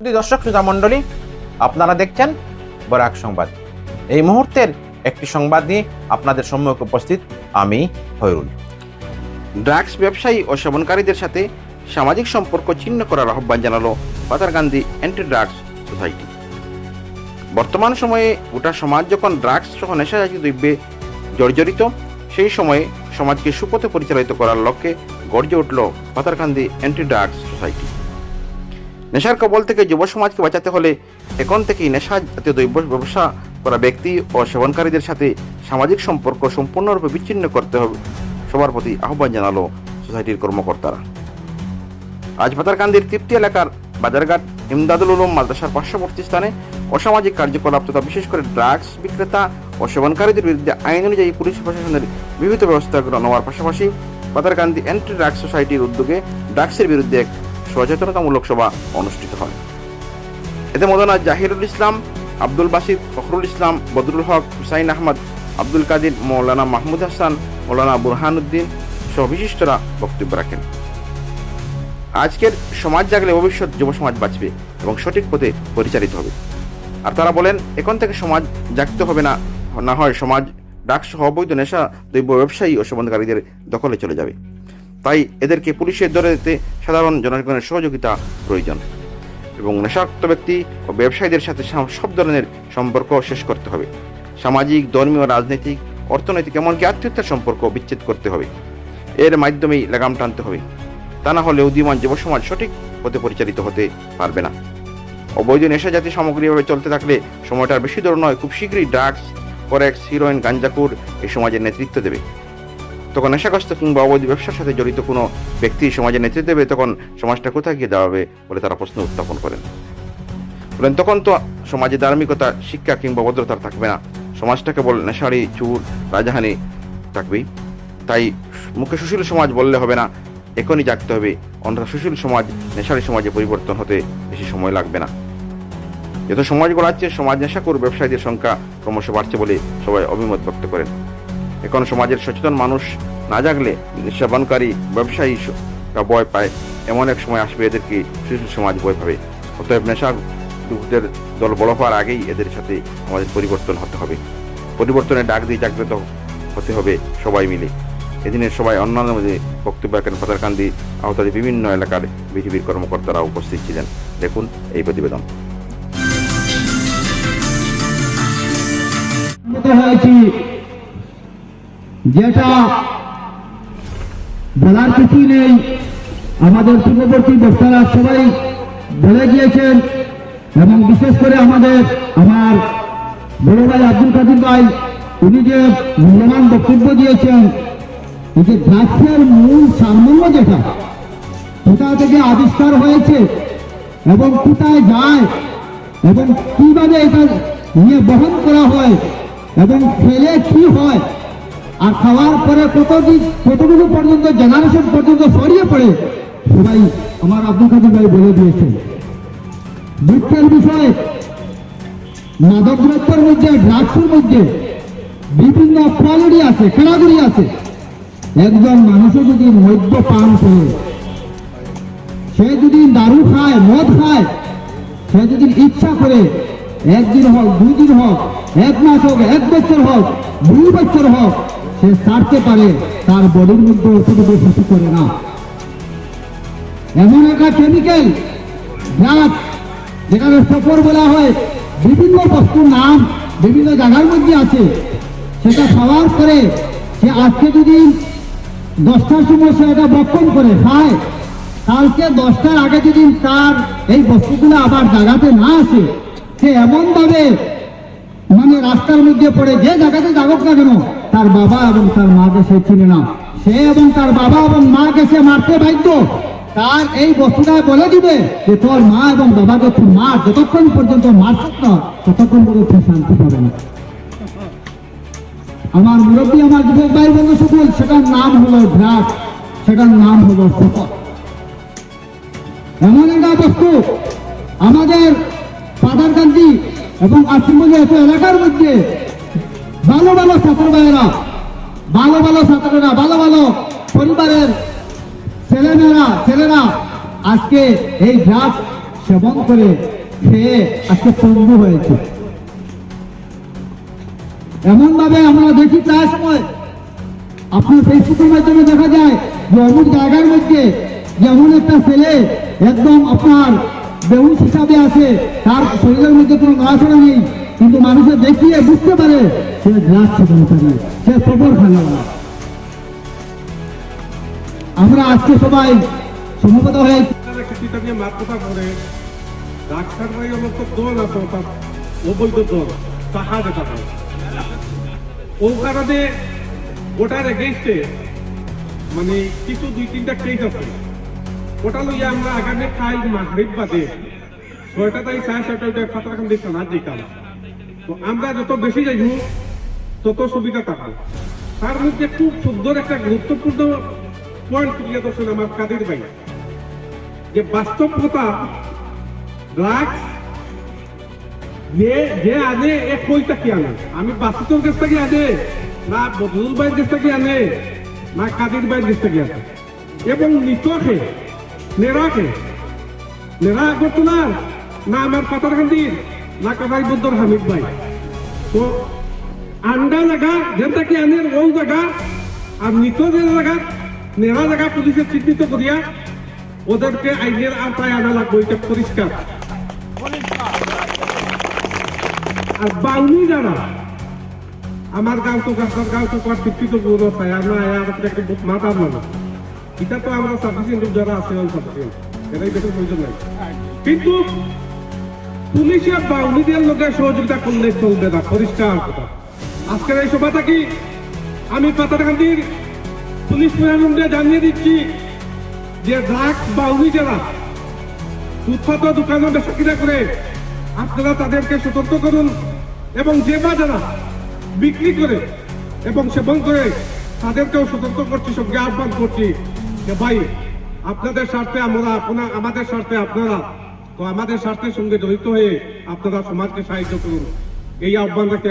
দর্শক শ্রোতা মণ্ডলী, আপনারা দেখছেন বরাক সংবাদ। এই মুহূর্তের একটি সংবাদ নিয়ে আপনাদের সম্মুখে উপস্থিত আমি হয়রুল ড্রাগস ব্যবসায়ী ও সেবনকারীদের সাথে সামাজিক সম্পর্ক ছিন্ন করার আহ্বান জানালো পাতারকান্দি অ্যান্টি ড্রাগস সোসাইটি। বর্তমান সময়ে গোটা সমাজ যখন ড্রাগস সহ নেশাজাতীয় দ্রব্যে জর্জরিত, সেই সময়ে সমাজকে সুপথে পরিচালিত করার লক্ষ্যে গর্জে উঠল পাতারকান্দি অ্যান্টি ড্রাগস সোসাইটি। নেশার কবল থেকে যুব সমাজকে বাঁচাতে হলে এখন থেকেই নেশা জাতীয় দ্রব্য ব্যবসা করা ব্যক্তি ও সেবনকারীদের সাথে সামাজিক সম্পর্ক সম্পূর্ণরূপে বিচ্ছিন্ন করতে হবে। সবার প্রতি আহ্বান জানালো সোসাইটির কর্মকর্তারা। আজ পাতারকান্দির তৃপ্তি এলাকার বাজারঘাট, ইমদাদুল উলুম মাদ্রাসার পার্শ্ববর্তী স্থানে অসামাজিক কার্যকলাপ তথা বিশেষ করে ড্রাগস বিক্রেতা ও সেবনকারীদের বিরুদ্ধে আইন অনুযায়ী পুলিশ প্রশাসনের বিহিত ব্যবস্থা গ্রহণ হওয়ার পাশাপাশি পাতারকান্দি অ্যান্টি ড্রাগস সোসাইটির উদ্যোগে ড্রাগসের বিরুদ্ধে সচেতনতামূলক সভা অনুষ্ঠিত হয়। এতে মদনা জাহিরুল ইসলাম, আব্দুল বাসিদ ফখরুল ইসলাম, বদরুল হক, হুসাইন আহমদ, আব্দুল কাদির, মৌলানা মাহমুদ হাসান, মৌলানা বুরহানুদ্দিন সহ বিশিষ্টরা বক্তব্য রাখেন। আজকের সমাজ জাগলে ভবিষ্যৎ যুব সমাজ বাঁচবে এবং সঠিক পথে পরিচালিত হবে। আর তারা বলেন, এখন থেকে সমাজ জাগতে হবে না না হয় সমাজ ডাকসহ অবৈধ নেশা, দ্রব্য ব্যবসায়ী ও সেবনকারীদের দখলে চলে যাবে। তাই এদেরকে পুলিশের ধরে দিতে সাধারণ জনগণের সহযোগিতা প্রয়োজন। এবং নেশাক্ত ব্যক্তি ও ব্যবসায়ীদের সাথে সব- ধরনের সম্পর্ক শেষ করতে হবে। সামাজিক, ধর্মীয়, রাজনৈতিক, অর্থনৈতিক, এমনকি আত্মীয়তার সম্পর্ক বিচ্ছেদ করতে হবে। এর মাধ্যমেই লাগাম টানতে হবে। তা না হলে উদীয়মান যুব সমাজ সঠিক পথে পরিচালিত হতে পারবে না। অবৈধ নেশা জাতি সামগ্রী এভাবে চলতে থাকলে সময়টার বেশি দূর নয়, খুব শীঘ্রই ড্রাগস, ফরেক্স, হিরোইন গাঞ্জাকুর এই সমাজের নেতৃত্ব দেবে। তখন নেশাগ্রস্ত কিংবা অবৈধ ব্যবসার সাথে জড়িত কোনো ব্যক্তি সমাজে নেতৃত্ব দেবে, তখন সমাজটা কোথায় গিয়ে দাঁড়াবে বলে তারা প্রশ্ন উত্থাপন করেন। বলেন, তখন তো সমাজে ধার্মিকতা, শিক্ষা কিংবা ভদ্রতা থাকবে না। সমাজটা কেবল নেশারি, চুর, রাজাহানি থাকবেই। তাই মুখে সুশীল সমাজ বললে হবে না, এখনই জাগতে হবে। অন্যথা সুশীল সমাজ, নেশারি সমাজে পরিবর্তন হতে বেশি সময় লাগবে না। যত সমাজ গড়াচ্ছে, সমাজ নেশাকুর ব্যবসায়ীদের সংখ্যা ক্রমশ বাড়ছে বলে সবাই অভিমত ব্যক্ত করেন। এখন সমাজের সচেতন মানুষ না জাগলে সেবনকারী ব্যবসায়ী ভয় পায়। এমন এক সময় আসবে এদেরকে সুশীল সমাজ ভয় পাবে। অতএব নেশা যুবকদের দল বড় হওয়ার আগেই এদের সাথে আমাদের পরিবর্তন হতে হবে। পরিবর্তনের ডাক দিয়ে জাগ্রত হতে হবে সবাই মিলে। এদিনের সবাই অন্যান্য মধ্যে বক্তব্য রাখেন পাতারকান্দি আহতাদের বিভিন্ন এলাকার বিজেপির কর্মকর্তারা উপস্থিত ছিলেন। দেখুন এই প্রতিবেদন। হয়েছি যেটা বলার কিছু নেই। আমাদের পূর্ববর্তী বক্তারা সবাই বলে গিয়েছেন এবং বিশেষ করে আমাদের আমার বড় ভাই আব্দুল কাদির ভাই, উনি যে মূল্যবান বক্তব্য দিয়েছেন, এই যে ড্রাগসের মূল সারমর্ম যেটা, কোথা থেকে আবিষ্কার হয়েছে এবং কোথায় যায় এবং কীভাবে এটা নিয়ে বহন করা হয় এবং খেলে কি হয় আর খাওয়ার পরে কতদিন, কতটুকু পর্যন্ত জেনারেশন পর্যন্ত ছড়িয়ে পড়ে, সবাই আমার কাদির ভাই বলে দিয়েছে দুঃখের বিষয় মাদক দ্রব্যের মধ্যে ড্রাগসের মধ্যে বিভিন্ন কোয়ালিটি আছে ক্যাটাগরি আছে। একজন মানুষও যদি মদ্য পান করে, সে যদি দারু খায়, মদ খায়, সে যদি ইচ্ছা করে, একদিন হোক দুই দিন হোক, এক মাস হোক, এক বছর হোক, দুই বছর হোক সে ছাড়তে পারে, তার বডির মধ্যে অতটুকু ক্ষতি করে না। এমন একটা কেমিক্যাল ড্রাগ যেখানে সফর বলা হয়, বিভিন্ন বস্তুর নাম বিভিন্ন জায়গার মধ্যে আছে। সেটা খাওয়ার পরে সে আজকে যদি দশটার সময় সে এটা বক্ষণ করে, খায়, কালকে দশটার আগে যদি তার এই বস্তুগুলো আবার জায়গাতে না আসে, সে এমনভাবে মানে রাস্তার মধ্যে পড়ে, যে জায়গাতে যাবক না কেন তার বাবা এবং তার মাকে সে চিনে না। সে এবং তার বাবা এবং মাকে সে মারতে বাধ্য। তার এই বস্তুটা বলে দিবে যে তোর মা এবং বাবাকে তুই মার। যতক্ষণ পর্যন্ত মারছিস না, ততক্ষণ পর্যন্ত শান্তি পাবে না। আমার মুরব্বী, আমার যুবক ভাই বন্ধু সকল, সেটার নাম হলো ভ্রাট সেটার নাম হলো শপথ। এমন একটা বস্তু আমাদের পাদারকান্দি এবং আশ্রমগঞ্জ এত এলাকার মধ্যে ভালো ভালো ছাত্র ভাইয়েরা, ভালো ভালো ছাত্ররা ভালো ভালো পরিবারের ছেলেমেয়েরা, ছেলেরা, আজকে এই ড্রাগ সেবন করে খেয়ে আজকে পঙ্গু হয়েছে। এমন ভাবে আমরা দেখি প্রায় সময়, আপনার ফেসবুকের মাধ্যমে দেখা যায় যে অমুক জায়গার মধ্যে যেমন একটা ছেলে একদম আপনার বেহুশ হিসাবে আছে, তার শরীরের মধ্যে কোনো নড়াচড়া নেই। কিন্তু মানুষের দেখিয়ে বুঝতে পারে সে সেবনকারী সে সবর খানা আমরা আজকে সবাই সমবেত হয়ে মানে কিছু দুই তিনটা কেস আছে। ওটা লইয়া আমরা আগামী খাই মাগরিব বাদে ছয়টা তাই সাড়ে ছয়টা ফাতারাখান দিতাম আর দিতাম। আমরা যত বেশি যাইব, তত সুবিধা থাকবে তার মধ্যে খুব সুন্দর একটা গুরুত্বপূর্ণ পয়েন্ট তুলিয়ে ধরছেন আমার কাদের ভাই। যে বাস্তব কথা ড্রাগস যে যে আনে, এ কইটা কি আনে? আমি বাসিতর কাছ থেকে আনে, না বদরুল ভাইয়ের কাছ থেকে আনে, না কাদির ভাইয়ের কাছ থেকে আনে। এবং নিতকে, নেরাকে, নেরা আগরতলা না আমার পাতারকান্দির না কাদাই বদ্দর হামিদ ভাই। তো আন্ডা জায়গা যেটা কি আনে ও জায়গা আর নিত যে জায়গা নেরা জায়গা পুলিশে চিহ্নিত করিয়া ওদেরকে আইনের আওতায় আনা লাগবে এটা পরিষ্কার আর বাউনি যারা আমার গাঁও তো গাছার গাঁও তো কর শিক্ষিত গুণ আছে আমরা একটা মাথা মানা এটা তো আমরা সাফিসিয়েন্ট যারা আছে সাফিসিয়েন্ট এটাই বেশি প্রয়োজন নাই। কিন্তু পুলিশের বাউনিদের লোকের সহযোগিতা করলে চলবে না। পরিষ্কার কথা। আজকের এই সভাটা কি? আমি পাতারকান্দির পুলিশ প্রশাসনকে জানিয়ে দিচ্ছি যে ড্রাগস বাউনি যারা ফুটপাত দোকানে কিনা করে আপনারা তাদেরকে সতর্ক করুন এবং যে বা যারা বিক্রি করে এবং সেবন করে তাদেরকেও সতর্ক করছি, সঙ্গে আহ্বান করছি যে ভাই, আপনাদের স্বার্থে আমরা, আপনার, আমাদের স্বার্থে আপনারা তো আমাদের স্বার্থের সঙ্গে জড়িত হয়ে আপনারা সমাজকে সাহায্য করুন। এই আহ্বান রেখে